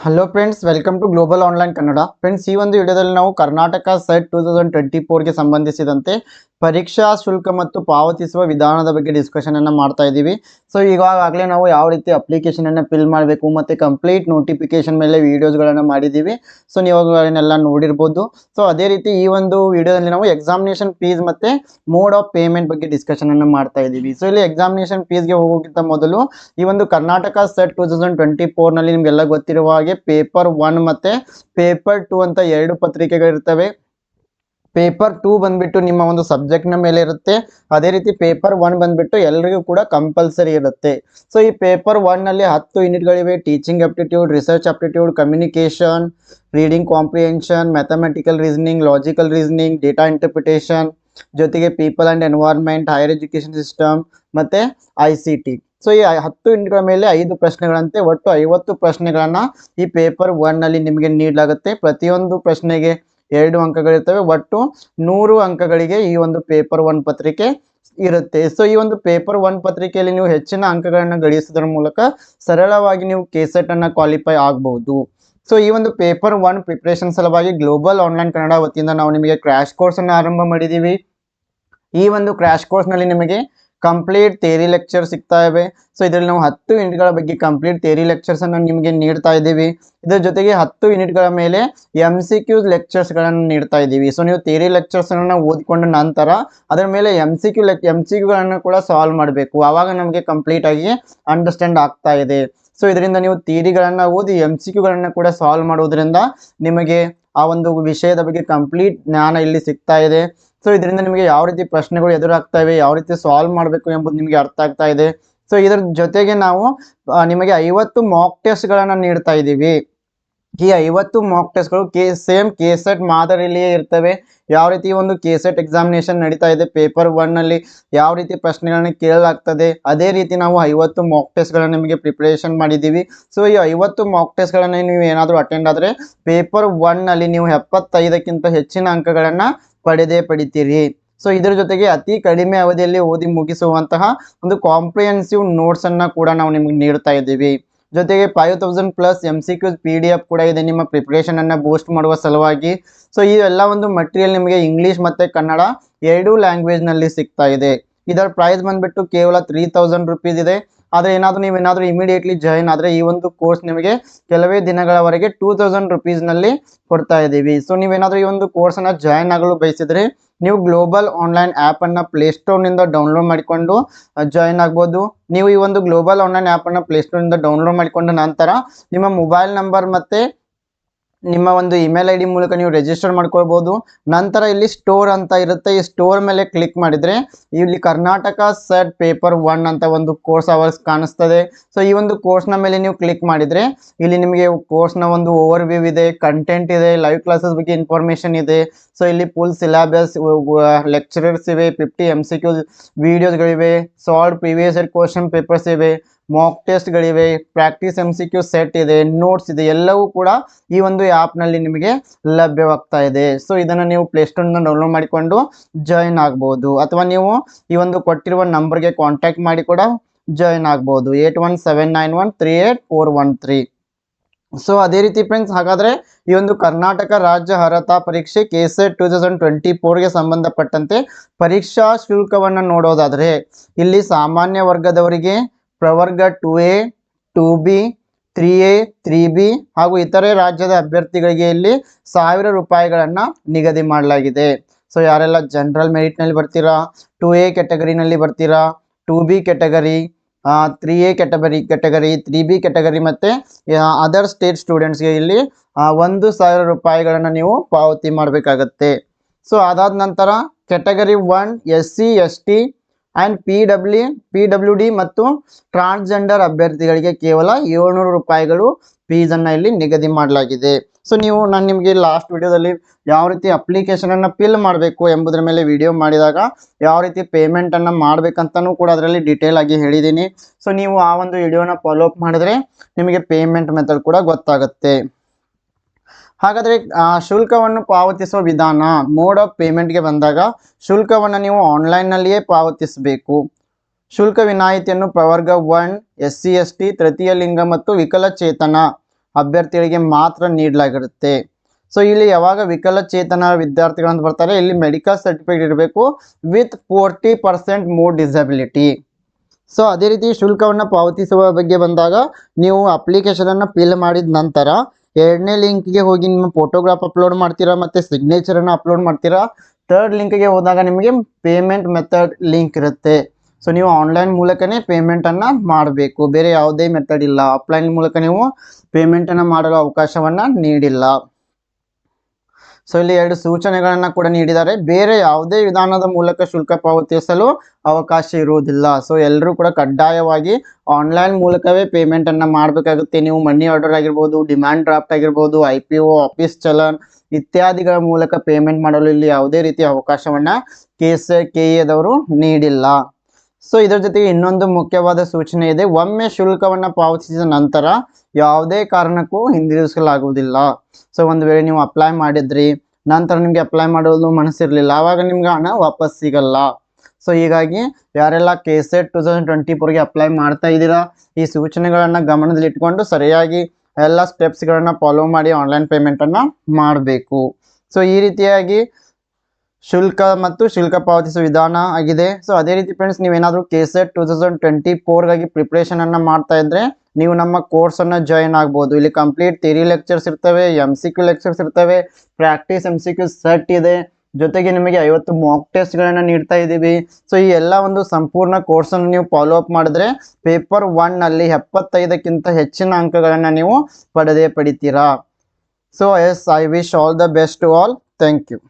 Hello friends welcome to global online Kannada friends ಈ ಒಂದು ವಿಡಿಯೋದಲ್ಲಿ ನಾವು Karnataka SET two thousand twenty ಫೋರ್ಗೆ ಸಂಬಂಧಿಸಿದಂತೆ ಪರೀಕ್ಷಾ ಶುಲ್ಕ ಮತ್ತು ಪಾವತಿಸುವ ವಿಧಾನದ ಬಗ್ಗೆ ಡಿಸ್ಕಷನ್ ಅನ್ನು ಮಾಡ್ತಾ ಇದ್ದೀವಿ. ಸೊ ಈಗಾಗಲೇ ನಾವು ಯಾವ ರೀತಿ ಅಪ್ಲಿಕೇಶನ್ ಅನ್ನು ಫಿಲ್ ಮಾಡಬೇಕು ಮತ್ತೆ ಕಂಪ್ಲೀಟ್ ನೋಟಿಫಿಕೇಶನ್ ಮೇಲೆ ವಿಡಿಯೋಸ್ಗಳನ್ನು ಮಾಡಿದ್ದೀವಿ. ಸೊ ನೀವು ಅವುಗಳನ್ನೆಲ್ಲ ನೋಡಿರ್ಬೋದು. ಸೊ ಅದೇ ರೀತಿ ಈ ಒಂದು ವಿಡಿಯೋದಲ್ಲಿ ನಾವು ಎಕ್ಸಾಮಿನೇಷನ್ ಫೀಸ್ ಮತ್ತೆ ಮೋಡ್ ಆಫ್ ಪೇಮೆಂಟ್ ಬಗ್ಗೆ ಡಿಸ್ಕಷನ್ ಅನ್ನು ಮಾಡ್ತಾ ಇದ್ದೀವಿ. ಸೊ ಇಲ್ಲಿ ಎಕ್ಸಾಮಿನೇಷನ್ ಫೀಸ್ಗೆ ಹೋಗೋಕ್ಕಿಂತ ಮೊದಲು ಈ ಒಂದು Karnataka SET two thousand twenty ಫೋರ್ನಲ್ಲಿ ನಿಮಗೆಲ್ಲ ಗೊತ್ತಿರುವ ಹಾಗೆ ಪೇಪರ್ ಒನ್ ಮತ್ತೆ ಪೇಪರ್ ಟೂ ಅಂತ ಎರಡು ಪತ್ರಿಕೆಗಳಿರ್ತವೆ ಪೇಪರ್ ಟೂ ಬಂದ್ಬಿಟ್ಟು ನಿಮ್ಮ ಒಂದು ಸಬ್ಜೆಕ್ಟ್ನ ಮೇಲೆ ಇರುತ್ತೆ. ಅದೇ ರೀತಿ ಪೇಪರ್ ಒನ್ ಬಂದ್ಬಿಟ್ಟು ಎಲ್ರಿಗೂ ಕೂಡ ಕಂಪಲ್ಸರಿ ಇರುತ್ತೆ. ಸೊ ಈ ಪೇಪರ್ ಒನ್ನಲ್ಲಿ ಹತ್ತು ಯೂನಿಟ್ಗಳಿವೆ teaching aptitude research aptitude communication reading comprehension mathematical reasoning logical reasoning data interpretation ಜೊತೆಗೆ people and environment higher education system ಮತ್ತೆ ಐ ಸಿ ಟಿ ಸೊ ಈ ಹತ್ತು ಯೂನಿಟ್ಗಳ ಮೇಲೆ ಐದು ಪ್ರಶ್ನೆಗಳಂತೆ ಒಟ್ಟು ಐವತ್ತು ಪ್ರಶ್ನೆಗಳನ್ನು ಈ ಪೇಪರ್ ಒನ್ನಲ್ಲಿ ನಿಮಗೆ ನೀಡಲಾಗುತ್ತೆ. ಪ್ರತಿಯೊಂದು ಪ್ರಶ್ನೆಗೆ ಎರಡು ಅಂಕಗಳಿರ್ತವೆ. ಒಟ್ಟು ನೂರು ಅಂಕಗಳಿಗೆ ಈ ಒಂದು ಪೇಪರ್ ಒನ್ ಪತ್ರಿಕೆ ಇರುತ್ತೆ. ಸೊ ಈ ಒಂದು ಪೇಪರ್ ಒನ್ ಪತ್ರಿಕೆಯಲ್ಲಿ ನೀವು ಹೆಚ್ಚಿನ ಅಂಕಗಳನ್ನು ಗಳಿಸೋದ್ರ ಮೂಲಕ ಸರಳವಾಗಿ ನೀವು ಕೆಸೆಟ್ ಅನ್ನ ಕ್ವಾಲಿಫೈ ಆಗಬಹುದು ಸೊ ಈ ಒಂದು ಪೇಪರ್ ಒನ್ ಪ್ರಿಪ್ರೇಷನ್ ಸಲುವಾಗಿ ಗ್ಲೋಬಲ್ ಆನ್ಲೈನ್ ಕನ್ನಡ ವತಿಯಿಂದ ನಾವು ನಿಮಗೆ ಕ್ರ್ಯಾಶ್ ಕೋರ್ಸ್ ಅನ್ನು ಆರಂಭ ಮಾಡಿದ್ದೀವಿ ಈ ಒಂದು ಕ್ರ್ಯಾಶ್ ಕೋರ್ಸ್ನಲ್ಲಿ ನಿಮಗೆ ಕಂಪ್ಲೀಟ್ ಥೇರಿ ಲೆಕ್ಚರ್ ಸಿಗ್ತಾ ಇವೆ. ಸೊ ಇದರಲ್ಲಿ ನಾವು ಹತ್ತು ಯೂನಿಟ್ಗಳ ಬಗ್ಗೆ ಕಂಪ್ಲೀಟ್ ಥೇರಿ ಲೆಕ್ಚರ್ಸ್ ಅನ್ನು ನಿಮಗೆ ನೀಡ್ತಾ ಇದ್ದೀವಿ. ಇದರ ಜೊತೆಗೆ ಹತ್ತು ಯೂನಿಟ್ಗಳ ಮೇಲೆ ಎಂ ಸಿ ಕ್ಯೂ ಲೆಕ್ಚರ್ಸ್ಗಳನ್ನು ನೀಡ್ತಾ ಇದ್ದೀವಿ. ಸೊ ನೀವು ಥೇರಿ ಲೆಕ್ಚರ್ಸನ್ನು ಓದಿಕೊಂಡ ನಂತರ ಅದರ ಮೇಲೆ ಎಂ ಸಿ ಕ್ಯೂ ಲೆಕ್ ಎಂ ಸಿ ಕ್ಯೂಗಳನ್ನು ಕೂಡ ಸಾಲ್ವ್ ಮಾಡಬೇಕು. ಆವಾಗ ನಮಗೆ ಕಂಪ್ಲೀಟ್ ಆಗಿ ಅಂಡರ್ಸ್ಟ್ಯಾಂಡ್ ಆಗ್ತಾ ಇದೆ. ಸೊ ಇದರಿಂದ ನೀವು ಥಿಯರಿಗಳನ್ನು ಓದಿ ಎಂ ಸಿ ಕ್ಯೂಗಳನ್ನು ಕೂಡ ಸಾಲ್ವ್ ಮಾಡೋದ್ರಿಂದ ನಿಮಗೆ ಆ ಒಂದು ವಿಷಯದ ಬಗ್ಗೆ ಕಂಪ್ಲೀಟ್ ಜ್ಞಾನ ಇಲ್ಲಿ ಸಿಗ್ತಾ ಇದೆ. ಸೊ ಇದರಿಂದ ನಿಮಗೆ ಯಾವ ರೀತಿ ಪ್ರಶ್ನೆಗಳು ಎದುರಾಗ್ತಾ ಇವೆ ಯಾವ ರೀತಿ ಸಾಲ್ವ್ ಮಾಡಬೇಕು ಎಂಬುದು ನಿಮಗೆ ಅರ್ಥ ಆಗ್ತಾ ಇದೆ ಸೊ ಇದರ ಜೊತೆಗೆ ನಾವು ನಿಮಗೆ ಐವತ್ತು ಮಾಕ್ ಟೆಸ್ಟ್ಗಳನ್ನು ನೀಡ್ತಾ ಇದ್ದೀವಿ. ಈ ಐವತ್ತು ಮಾಕ್ ಟೆಸ್ಟ್ಗಳು ಕೆ ಸೇಮ್ ಕೆ ಸೆಟ್ ಮಾದರಿಯಲ್ಲಿಯೇ ಇರ್ತವೆ. ಯಾವ ರೀತಿ ಒಂದು ಕೆ ಸೆಟ್ ಎಕ್ಸಾಮಿನೇಷನ್ ನಡೀತಾ ಇದೆ ಪೇಪರ್ ಒನ್ನಲ್ಲಿ ಯಾವ ರೀತಿ ಪ್ರಶ್ನೆಗಳನ್ನ ಕೇಳಲಾಗ್ತದೆ, ಅದೇ ರೀತಿ ನಾವು ಐವತ್ತು ಮಾಕ್ ಟೆಸ್ಟ್ಗಳನ್ನು ನಿಮಗೆ ಪ್ರಿಪರೇಷನ್ ಮಾಡಿದ್ದೀವಿ. ಸೊ ಈ ಐವತ್ತು ಮಾಕ್ ಟೆಸ್ಟ್ಗಳನ್ನು ನೀವು ಏನಾದರೂ ಅಟೆಂಡ್ ಆದರೆ ಪೇಪರ್ ಒನ್ನಲ್ಲಿ ನೀವು ಎಪ್ಪತ್ತೈದಕ್ಕಿಂತ ಹೆಚ್ಚಿನ ಅಂಕಗಳನ್ನು ಪಡೆದೇ ಪಡಿತೀರಿ. ಸೊ ಇದರ ಜೊತೆಗೆ ಅತಿ ಕಡಿಮೆ ಅವಧಿಯಲ್ಲಿ ಓದಿ ಮುಗಿಸುವಂತಹ ಒಂದು ಕಾಂಪ್ರಿಹೆನ್ಸಿವ್ ನೋಟ್ಸನ್ನು ಕೂಡ ನಾವು ನಿಮ್ಗೆ ನೀಡ್ತಾ ಇದ್ದೀವಿ. ಜೊತೆಗೆ five thousand plus M C Qs P D F ಕೂಡ ಇದೆ ನಿಮ್ಮ ಪ್ರಿಪ್ರೇಷನನ್ನು ಬೂಸ್ಟ್ ಮಾಡುವ ಸಲುವಾಗಿ. ಸೊ ಈ ಒಂದು ಮಟೀರಿಯಲ್ ನಿಮಗೆ ಇಂಗ್ಲಿಷ್ ಮತ್ತೆ ಕನ್ನಡ ಎರಡೂ ಲ್ಯಾಂಗ್ವೇಜ್ನಲ್ಲಿ ಸಿಗ್ತಾ ಇದೆ. ಇದರ ಪ್ರೈಸ್ ಬಂದ್ಬಿಟ್ಟು ಕೇವಲ ತ್ರೀ ತೌಸಂಡ್ ರುಪೀಸ್ ಇದೆ. ಆದರೆ ಏನಾದರೂ ನೀವು ಏನಾದರೂ ಇಮಿಡಿಯೇಟ್ಲಿ ಜಾಯಿನ್ ಆದರೆ ಈ ಒಂದು ಕೋರ್ಸ್ ನಿಮಗೆ ಕೆಲವೇ ದಿನಗಳವರೆಗೆ ಟೂ ತೌಸಂಡ್ ರುಪೀಸ್ನಲ್ಲಿ ಕೊಡ್ತಾ ಇದ್ದೀವಿ. ಸೊ ನೀವೇನಾದರೂ ಈ ಒಂದು ಕೋರ್ಸನ್ನು ಜಾಯಿನ್ ಆಗಲು ಬಯಸಿದರೆ ನೀವು ಗ್ಲೋಬಲ್ ಆನ್ಲೈನ್ ಆ್ಯಪನ್ನು ಪ್ಲೇಸ್ಟೋರ್ನಿಂದ ಡೌನ್ಲೋಡ್ ಮಾಡಿಕೊಂಡು ಜಾಯಿನ್ ಆಗ್ಬೋದು. ನೀವು ಈ ಒಂದು ಗ್ಲೋಬಲ್ ಆನ್ಲೈನ್ ಆ್ಯಪನ್ನು ಪ್ಲೇಸ್ಟೋರ್ನಿಂದ ಡೌನ್ಲೋಡ್ ಮಾಡಿಕೊಂಡ ನಂತರ ನಿಮ್ಮ ಮೊಬೈಲ್ ನಂಬರ್ ಮತ್ತು ನಿಮ್ಮ ಒಂದು ಇಮೇಲ್ ಐ ಡಿ ಮೂಲಕ ನೀವು ರಿಜಿಸ್ಟರ್ ಮಾಡ್ಕೊಳ್ಬೋದು. ನಂತರ ಇಲ್ಲಿ ಸ್ಟೋರ್ ಅಂತ ಇರುತ್ತೆ. ಈ ಸ್ಟೋರ್ ಮೇಲೆ ಕ್ಲಿಕ್ ಮಾಡಿದರೆ ಇಲ್ಲಿ ಕರ್ನಾಟಕ ಸೆಟ್ ಪೇಪರ್ ಒನ್ ಅಂತ ಒಂದು ಕೋರ್ಸ್ ಅವರ್ಸ್ ಕಾಣಿಸ್ತದೆ. ಸೊ ಈ ಒಂದು ಕೋರ್ಸ್ನ ಮೇಲೆ ನೀವು ಕ್ಲಿಕ್ ಮಾಡಿದರೆ ಇಲ್ಲಿ ನಿಮಗೆ ಕೋರ್ಸ್ನ ಒಂದು ಓವರ್ ವ್ಯೂ ಇದೆ ಕಂಟೆಂಟ್ ಇದೆ ಲೈವ್ ಕ್ಲಾಸಸ್ ಬಗ್ಗೆ ಇನ್ಫಾರ್ಮೇಷನ್ ಇದೆ. ಸೊ ಇಲ್ಲಿ ಫುಲ್ ಸಿಲೆಬಸ್ ಲೆಕ್ಚರರ್ಸ್ ಇವೆ fifty M C Q ವಿಡಿಯೋಸ್ಗಳಿವೆ solve previous year question papers ಇವೆ. Mock ಟೆಸ್ಟ್ಗಳಿವೆ practice M C Q set ಇದೆ ನೋಟ್ಸ್ ಇದೆ, ಎಲ್ಲವೂ ಕೂಡ ಈ ಒಂದು ಆ್ಯಪ್ನಲ್ಲಿ ನಿಮಗೆ ಲಭ್ಯವಾಗ್ತಾ ಇದೆ. ಸೊ ಇದನ್ನು ನೀವು ಪ್ಲೇಸ್ಟೋರ್ನ ಡೌನ್ಲೋಡ್ ಮಾಡಿಕೊಂಡು ಜಾಯಿನ್ ಆಗ್ಬೋದು. ಅಥವಾ ನೀವು ಈ ಒಂದು ಕೊಟ್ಟಿರುವ ನಂಬರ್ಗೆ ಕಾಂಟ್ಯಾಕ್ಟ್ ಮಾಡಿ ಕೂಡ ಜಾಯಿನ್ ಆಗ್ಬೋದು. Eight one seven nine one three eight four one three so ಅದೇ ರೀತಿ ಫ್ರೆಂಡ್ಸ್ ಹಾಗಾದರೆ ಈ ಒಂದು ಕರ್ನಾಟಕ ರಾಜ್ಯ ಅರ್ಹತಾ ಪರೀಕ್ಷೆ K SET two thousand twenty ಫೋರ್ಗೆ ಸಂಬಂಧಪಟ್ಟಂತೆ ಪರೀಕ್ಷಾ ಶುಲ್ಕವನ್ನು ನೋಡೋದಾದರೆ ಇಲ್ಲಿ ಸಾಮಾನ್ಯ ವರ್ಗದವರಿಗೆ ಪ್ರವರ್ಗ two A, two B, three A, three B ಹಾಗೂ ಇತರೆ ರಾಜ್ಯದ ಅಭ್ಯರ್ಥಿಗಳಿಗೆ ಇಲ್ಲಿ ಸಾವಿರ ರೂಪಾಯಿಗಳನ್ನು ನಿಗದಿ ಮಾಡಲಾಗಿದೆ. ಸೊ ಯಾರೆಲ್ಲ ಜನರಲ್ ಮೆರಿಟ್ನಲ್ಲಿ ಬರ್ತೀರಾ, ಟು ಎ ಕೆಟಗರಿನಲ್ಲಿ ಬರ್ತೀರಾ, two B category three A category category three B category ಮತ್ತು ಅದರ್ ಸ್ಟೇಟ್ ಸ್ಟೂಡೆಂಟ್ಸ್ಗೆ ಇಲ್ಲಿ ಒಂದು ಸಾವಿರ ರೂಪಾಯಿಗಳನ್ನು ನೀವು ಪಾವತಿ ಮಾಡಬೇಕಾಗತ್ತೆ. ಸೊ ಅದಾದ ನಂತರ category one S C S T and P W P W D ಮತ್ತು ಟ್ರಾನ್ಸ್ಜೆಂಡರ್ ಅಭ್ಯರ್ಥಿಗಳಿಗೆ ಕೇವಲ ಏಳ್ನೂರು ರೂಪಾಯಿಗಳು ಫೀಸನ್ನು ಇಲ್ಲಿ ನಿಗದಿ ಮಾಡಲಾಗಿದೆ. ಸೊ ನೀವು ನಾನು ನಿಮಗೆ ಲಾಸ್ಟ್ ವಿಡಿಯೋದಲ್ಲಿ ಯಾವ ರೀತಿ ಅಪ್ಲಿಕೇಶನನ್ನು ಫಿಲ್ ಮಾಡಬೇಕು ಎಂಬುದರ ಮೇಲೆ ವಿಡಿಯೋ ಮಾಡಿದಾಗ ಯಾವ ರೀತಿ ಪೇಮೆಂಟನ್ನು ಮಾಡಬೇಕಂತನೂ ಕೂಡ ಅದರಲ್ಲಿ ಡೀಟೇಲ್ ಆಗಿ ಹೇಳಿದ್ದೀನಿ. ಸೊ ನೀವು ಆ ಒಂದು ವಿಡಿಯೋನ ಫಾಲೋ ಅಪ್ ಮಾಡಿದ್ರೆ ನಿಮಗೆ ಪೇಮೆಂಟ್ ಮೆಥಡ್ ಕೂಡ ಗೊತ್ತಾಗುತ್ತೆ. ಹಾಗಾದರೆ ಶುಲ್ಕವನ್ನು ಪಾವತಿಸುವ ವಿಧಾನ, ಮೋಡ್ ಆಫ್ ಪೇಮೆಂಟ್ಗೆ ಬಂದಾಗ ಶುಲ್ಕವನ್ನು ನೀವು ಆನ್ಲೈನ್ನಲ್ಲಿಯೇ ಪಾವತಿಸಬೇಕು. ಶುಲ್ಕ ವಿನಾಯಿತಿಯನ್ನು ಪ್ರವರ್ಗ one S C S T ತೃತೀಯ ಲಿಂಗ ಮತ್ತು ವಿಕಲಚೇತನ ಅಭ್ಯರ್ಥಿಗಳಿಗೆ ಮಾತ್ರ ನೀಡಲಾಗಿರುತ್ತೆ. ಸೊ ಇಲ್ಲಿ ಯಾವಾಗ ವಿಕಲಚೇತನ ವಿದ್ಯಾರ್ಥಿಗಳಂತ ಬರ್ತಾರೆ, ಇಲ್ಲಿ ಮೆಡಿಕಲ್ ಸರ್ಟಿಫಿಕೇಟ್ ಇರಬೇಕು with forty percent more disability. So ಅದೇ ರೀತಿ ಶುಲ್ಕವನ್ನು ಪಾವತಿಸುವ ಬಗ್ಗೆ ಬಂದಾಗ ನೀವು ಅಪ್ಲಿಕೇಶನನ್ನು ಫಿಲ್ ಮಾಡಿದ ನಂತರ ಎರಡನೇ ಲಿಂಕ್ಗೆ ಹೋಗಿ ನಿಮ್ಮ ಫೋಟೋಗ್ರಾಫ್ ಅಪ್ಲೋಡ್ ಮಾಡ್ತೀರಾ ಮತ್ತು ಸಿಗ್ನೇಚರನ್ನು ಅಪ್ಲೋಡ್ ಮಾಡ್ತೀರಾ? ಥರ್ಡ್ ಲಿಂಕ್ಗೆ ಹೋದಾಗ ನಿಮಗೆ ಪೇಮೆಂಟ್ ಮೆಥಡ್ ಲಿಂಕ್ ಇರುತ್ತೆ. ಸೊ ನೀವು ಆನ್ಲೈನ್ ಮೂಲಕನೇ ಪೇಮೆಂಟನ್ನು ಮಾಡಬೇಕು. ಬೇರೆ ಯಾವುದೇ ಮೆಥಡ್ ಇಲ್ಲ. ಆಫ್ಲೈನ್ ಮೂಲಕ ನೀವು ಪೇಮೆಂಟನ್ನು ಮಾಡಲು ಅವಕಾಶವನ್ನು ನೀಡಿಲ್ಲ. ಸೊ ಇಲ್ಲಿ ಎರಡು ಸೂಚನೆಗಳನ್ನು ಕೂಡ ನೀಡಿದ್ದಾರೆ. ಬೇರೆ ಯಾವುದೇ ವಿಧಾನದ ಮೂಲಕ ಶುಲ್ಕ ಪಾವತಿಸಲು ಅವಕಾಶ ಇರುವುದಿಲ್ಲ. ಸೊ ಎಲ್ಲರೂ ಕೂಡ ಕಡ್ಡಾಯವಾಗಿ ಆನ್ಲೈನ್ ಮೂಲಕವೇ ಪೇಮೆಂಟ್ ಅನ್ನ ಮಾಡಬೇಕಾಗುತ್ತೆ. ನೀವು ಮನಿ ಆರ್ಡರ್ ಆಗಿರ್ಬೋದು ಡಿಮ್ಯಾಂಡ್ ಡ್ರಾಫ್ಟ್ ಆಗಿರ್ಬೋದು I P O office challan ಇತ್ಯಾದಿಗಳ ಮೂಲಕ ಪೇಮೆಂಟ್ ಮಾಡಲು ಇಲ್ಲಿ ಯಾವುದೇ ರೀತಿಯ ಅವಕಾಶವನ್ನ ಕೆ ಎಸ್ ಕೆ ಎದವರು ನೀಡಿಲ್ಲ. ಸೊ ಇದರ ಜೊತೆಗೆ ಇನ್ನೊಂದು ಮುಖ್ಯವಾದ ಸೂಚನೆ ಇದೆ. ಒಮ್ಮೆ ಶುಲ್ಕವನ್ನು ಪಾವತಿಸಿದ ನಂತರ ಯಾವುದೇ ಕಾರಣಕ್ಕೂ ಹಿಂದಿರುಗಿಸಲಾಗುವುದಿಲ್ಲ. ಸೊ ಒಂದು ವೇಳೆ ನೀವು ಅಪ್ಲೈ ಮಾಡಿದ್ರಿ, ನಂತರ ನಿಮಗೆ ಅಪ್ಲೈ ಮಾಡೋದು ಮನಸ್ಸಿರಲಿಲ್ಲ. ಆವಾಗ ನಿಮ್ಗೆ ಹಣ ವಾಪಸ್ ಸಿಗಲ್ಲ. ಸೊ ಹೀಗಾಗಿ ಯಾರೆಲ್ಲ K SET two thousand twenty ಫೋರ್ಗೆ apply ಮಾಡ್ತಾ ಇದ್ದೀರಾ, ಈ ಸೂಚನೆಗಳನ್ನು ಗಮನದಲ್ಲಿ ಇಟ್ಕೊಂಡು ಸರಿಯಾಗಿ ಎಲ್ಲ ಸ್ಟೆಪ್ಸ್ಗಳನ್ನು ಫಾಲೋ ಮಾಡಿ ಆನ್ಲೈನ್ ಪೇಮೆಂಟನ್ನು ಮಾಡಬೇಕು. ಸೊ ಈ ರೀತಿಯಾಗಿ ಶುಲ್ಕ ಮತ್ತು ಶುಲ್ಕ ಪಾವತಿಸುವ ವಿಧಾನ ಆಗಿದೆ. ಸೊ ಅದೇ ರೀತಿ ಫ್ರೆಂಡ್ಸ್ ನೀವೇನಾದರೂ K SET two thousand twenty ಫೋರ್ಗಾಗಿ ಪ್ರಿಪ್ರೇಷನನ್ನು ಮಾಡ್ತಾ ಇದ್ದರೆ ನೀವು ನಮ್ಮ ಕೋರ್ಸನ್ನು ಜಾಯಿನ್ ಆಗ್ಬೋದು. ಇಲ್ಲಿ ಕಂಪ್ಲೀಟ್ ಥಿಯರಿ ಲೆಕ್ಚರ್ಸ್ ಇರ್ತವೆ ಎಂ ಸಿ ಕ್ಯೂ ಲೆಕ್ಚರ್ಸ್ ಇರ್ತವೆ practice M C Q set ಇದೆ. ಜೊತೆಗೆ ನಿಮಗೆ ಐವತ್ತು ಮಾಕ್ ಟೆಸ್ಟ್ಗಳನ್ನು ನೀಡ್ತಾ ಇದ್ದೀವಿ. ಸೊ ಈ ಎಲ್ಲ ಒಂದು ಸಂಪೂರ್ಣ ಕೋರ್ಸನ್ನು ನೀವು ಫಾಲೋ ಅಪ್ ಮಾಡಿದ್ರೆ ಪೇಪರ್ ಒನ್ನಲ್ಲಿ ಎಪ್ಪತ್ತೈದಕ್ಕಿಂತ ಹೆಚ್ಚಿನ ಅಂಕಗಳನ್ನು ನೀವು ಪಡೆದೇ ಪಡಿತೀರಾ. So yes I wish all the best all thank you